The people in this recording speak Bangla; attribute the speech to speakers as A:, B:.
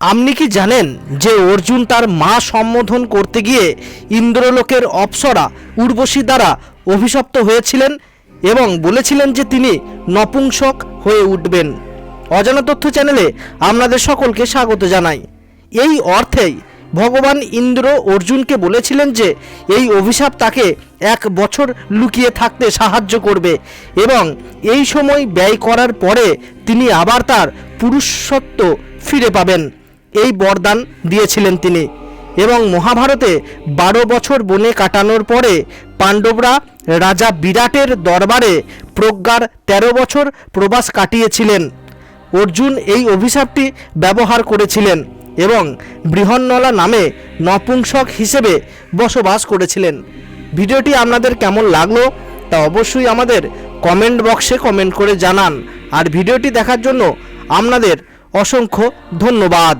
A: আপনি কি জানেন যে অর্জুন তার মা সম্বোধন করতে গিয়ে ইন্দ্রলোকের অপ্সরা উর্বশী দ্বারা অভিশপ্ত হয়েছিলেন এবং বলেছিলেন যে তিনি নপুংসক হয়ে উঠবেন? অজানা তথ্য চ্যানেলে আপনাদের সকলকে স্বাগত জানাই। এই অর্থেই ভগবান ইন্দ্র অর্জুনকে বলেছিলেন যে এই অভিশাপ তাকে এক বছর লুকিয়ে থাকতে সাহায্য করবে এবং এই সময় ব্যয় করার পরে তিনি আবার তার পুরুষত্ব ফিরে পাবেন। এই বরদান দিয়েছিলেন তিনি এবং মহাভারতে বারো বছর বনে কাটানোর পরে পাণ্ডবরা রাজা বিরাটের দরবারে প্রজ্ঞার ১৩ বছর প্রবাস কাটিয়েছিলেন। অর্জুন এই অভিশাপটি ব্যবহার করেছিলেন এবং বৃহন্নলা নামে নপুংসক হিসেবে বসবাস করেছিলেন। ভিডিওটি আপনাদের কেমন লাগল তা অবশ্যই আমাদের কমেন্ট বক্সে কমেন্ট করে জানান। আর ভিডিওটি দেখার জন্য আপনাদের অসংখ্য ধন্যবাদ।